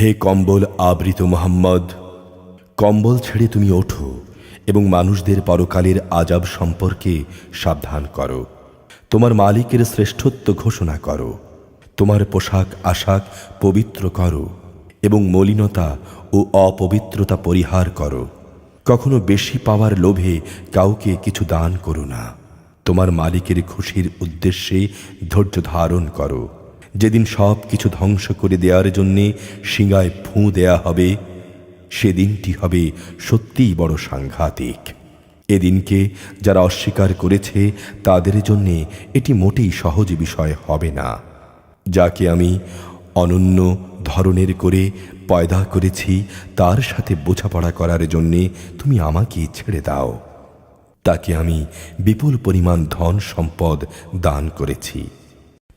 হে কম্বল আবৃত মোহাম্মদ, কম্বল ছেড়ে তুমি ওঠো এবং মানুষদের পরকালের আজাব সম্পর্কে সাবধান করো। তোমার মালিকের শ্রেষ্ঠত্ব ঘোষণা করো। তোমার পোশাক আশাক পবিত্র করো এবং মলিনতা ও অপবিত্রতা পরিহার করো। কখনো বেশি পাওয়ার লোভে কাউকে কিছু দান করো না। তোমার মালিকের খুশির উদ্দেশ্যে ধৈর্য ধারণ করো। যেদিন সব কিছু ধ্বংস করে দেওয়ার জন্যে সিঙ্গায় ফুঁ দেয়া হবে, সেদিনটি হবে সত্যিই বড় সাংঘাতিক। এদিনকে যারা অস্বীকার করেছে, তাদের জন্যে এটি মোটেই সহজ বিষয় হবে না। যাকে আমি অনন্য ধরনের করে পয়দা করেছি, তার সাথে বোঝাপড়া করার জন্যে তুমি আমাকে ছেড়ে দাও। তাকে আমি বিপুল পরিমাণ ধন সম্পদ দান করেছি।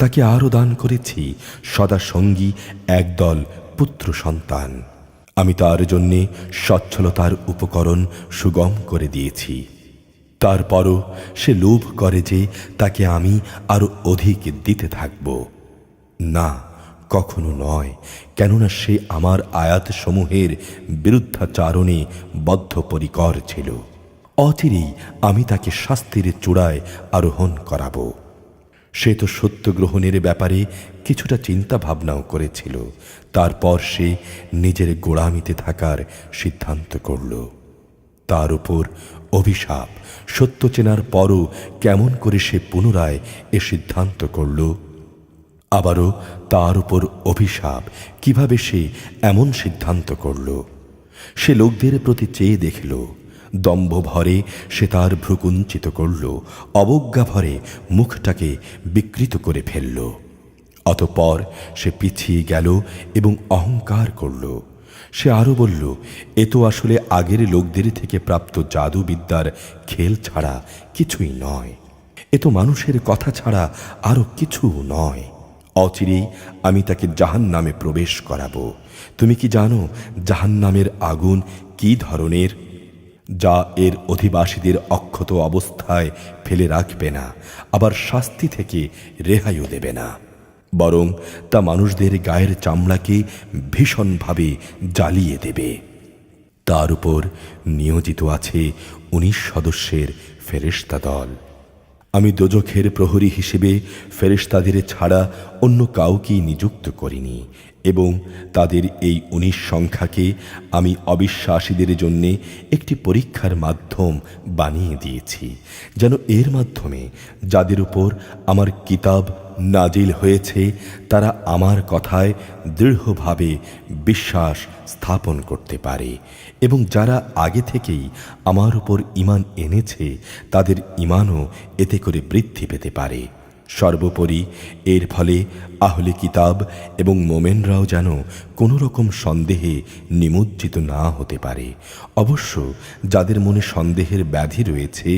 তাকে আরও দান করেছি, সদা সঙ্গী, একদল পুত্র সন্তান। আমি তার জন্যে সচ্ছলতার উপকরণ সুগম করে দিয়েছি। তারপরও সে লোভ করে যে তাকে আমি আরও অধিক দিতে থাকব। না, কখনো নয়, কেননা সে আমার আয়াতসমূহের বিরুদ্ধাচারণে বদ্ধপরিকর ছিল। অচিরেই আমি তাকে শাস্তির চূড়ায় আরোহণ করাবো। সে তো সত্য গ্রহণের ব্যাপারে কিছুটা চিন্তা ভাবনাও করেছিল। তারপর সে নিজের গোড়ামিতে থাকার সিদ্ধান্ত করল। তার উপর অভিশাপ সত্য চেনার পরও কেমন করে সে পুনরায় এ সিদ্ধান্ত করল, আবারও তার উপর অভিশাপ কীভাবে সে এমন সিদ্ধান্ত করল, সে লোকদের প্রতি চেয়ে দেখল। দম্ভ ভরে সে তার ভ্রুকুঞ্চিত করল, অবজ্ঞা ভরে মুখটাকে বিকৃত করে ফেলল। অতপর সে পিছিয়ে গেল এবং অহংকার করল। সে আরও বলল, এ তো আসলে আগের লোকদের থেকে প্রাপ্ত জাদুবিদ্যার খেল ছাড়া কিছুই নয়। এ তো মানুষের কথা ছাড়া আরও কিছু নয়। অচিরেই আমি তাকে জাহান নামে প্রবেশ করাবো। তুমি কি জানো জাহান নামের আগুন কি ধরনের? যা এর অধিবাসীদের অক্ষত অবস্থায় ফেলে রাখবে না, আবার শাস্তি থেকে রেহাইও দেবে না। বরং তা মানুষদের গায়ের চামড়াকে ভীষণভাবে জ্বালিয়ে দেবে। তার উপর নিয়োজিত আছে উনিশ সদস্যের ফেরেশতা দল। আমি দোজখের প্রহরী হিসেবে ফেরেশতাদের ছাড়া অন্য কাউকেই নিযুক্ত করিনি এবং তাদের এই উনিশ সংখ্যাকে আমি অবিশ্বাসীদের জন্যে একটি পরীক্ষার মাধ্যম বানিয়ে দিয়েছি, যেন এর মাধ্যমে যাদের উপর আমার কিতাব নাজিল হয়েছে, তারা আমার কথায় দৃঢ়ভাবে বিশ্বাস স্থাপন করতে পারে এবং যারা আগে থেকেই আমার উপর ইমান এনেছে, তাদের ইমানও এতে করে বৃদ্ধি পেতে পারে। সর্বোপরি। এর ফলে আহলে কিতাব এবং মোমেনরাও যেন কোনো রকম সন্দেহে নিমজ্জিত না হতে পারে। অবশ্য যাদের মনে সন্দেহের ব্যাধি রয়েছে,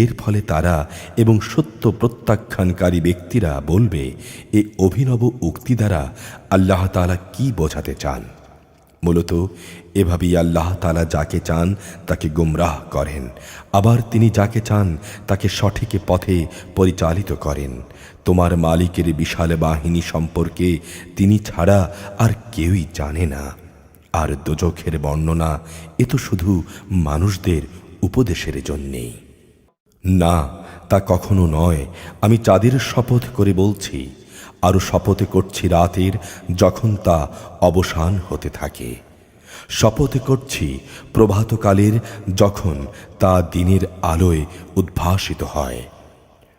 এর ফলে তারা এবং সত্য প্রত্যাখ্যানকারী ব্যক্তিরা বলবে, এ অভিনব উক্তি দ্বারা আল্লাহ তালা কি বোঝাতে চান? মূলত এভাবেই আল্লাহ তালা যাকে চান তাকে গুমরাহ করেন। আবার তিনি যাকে চান তাকে সঠিক পথে পরিচালিত করেন। তোমার মালিকের বিশাল বাহিনী সম্পর্কে তিনি ছাড়া আর কেউই জানে না। আর দোজখের বর্ণনা এ তো শুধু মানুষদের উপদেশের জন্যেই। না, তা কখনো নয়। আমি চাঁদের শপথ করে বলছি আরও শপথ করছি রাতের যখন তা অবসান হতে থাকে। শপথ করছি প্রভাতকালের যখন তা দিনের আলোয় উদ্ভাসিত হয়।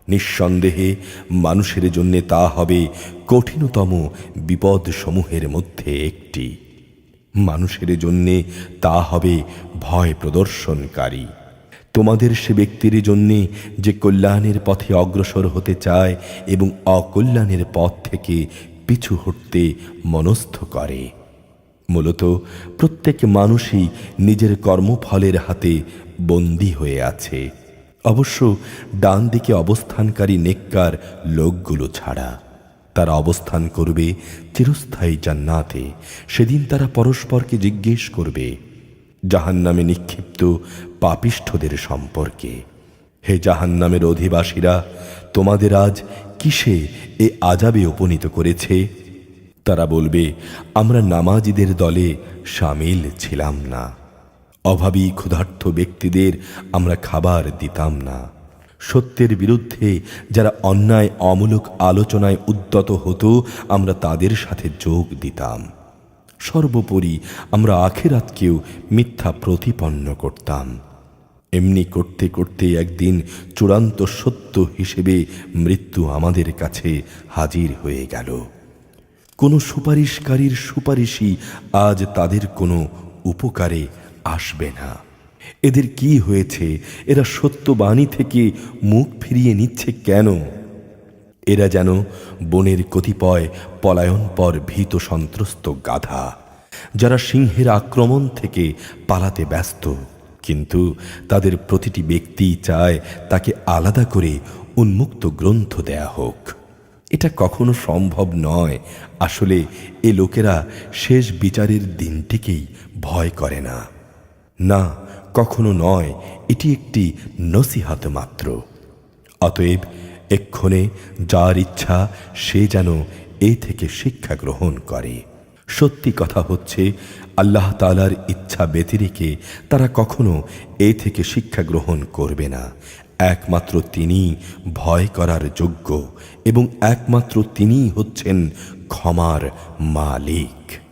নিঃসন্দেহে মানুষের জন্যে তা হবে কঠিনতম বিপদসমূহের মধ্যে একটি। মানুষের জন্যে তা হবে ভয় প্রদর্শনকারী। তোমাদের সে ব্যক্তির জন্যে যে কল্যাণের পথে অগ্রসর হতে চায় এবং অকল্যাণের পথ থেকে পিছু হটতে মনস্থ করে। মূলত প্রত্যেক মানুষই নিজের কর্মফলের হাতে বন্দী হয়ে আছে। অবশ্য ডান দিকে অবস্থানকারী নেককার লোকগুলো ছাড়া তারা অবস্থান করবে চিরস্থায়ী জান্নাতে। সেদিন তারা পরস্পরকে জিজ্ঞেস করবে জাহান নামে নিক্ষিপ্ত পাপিষ্ঠদের সম্পর্কে। হে জাহান নামের অধিবাসীরা, তোমাদের আজ কিসে এ আজাবে উপনীত করেছে? তারা বলবে, আমরা নামাজিদের দলে সামিল ছিলাম না। অভাবী ক্ষুধার্থ ব্যক্তিদের আমরা খাবার দিতাম না। সত্যের বিরুদ্ধে যারা অন্যায় অমূলক আলোচনায় উদ্যত হতো, আমরা তাদের সাথে যোগ দিতাম। সর্বোপরি আমরা আখেরাতকেও মিথ্যা প্রতিপন্ন করতাম। এমনি করতে করতে একদিন চূড়ান্ত সত্য হিসেবে মৃত্যু আমাদের কাছে হাজির হয়ে গেল। কোনো সুপারিশকারীর সুপারিশই আজ তাদের কোনো উপকারে আসবে না। এদের কি হয়েছে? এরা সত্যবাণী থেকে মুখ ফিরিয়ে নিচ্ছে কেন? এরা যেন বনের কতিপয় পলায়নপর ভীত সন্ত্রস্ত গাধা, যারা সিংহের আক্রমণ থেকে পালাতে ব্যস্ত। কিন্তু তাদের প্রতিটি ব্যক্তি চায় তাকে আলাদা করে উন্মুক্ত গ্রন্থ দেয়া হোক। এটা কখনো সম্ভব নয়। আসলে এ লোকেরা শেষ বিচারের দিনটিকেই ভয় করে না। না, কখনো নয়, এটি একটি নসিহাত মাত্র। অতএব এক্ষণে যার ইচ্ছা সে যেন এ থেকে শিক্ষা গ্রহণ করে। সত্যি কথা হচ্ছে, আল্লাহ তালার ইচ্ছা ব্যতিরেকে তারা কখনো এ থেকে শিক্ষা গ্রহণ করবে না। একমাত্র তিনি ভয় করার যোগ্য এবং একমাত্র তিনিই হচ্ছেন ক্ষমার মালিক।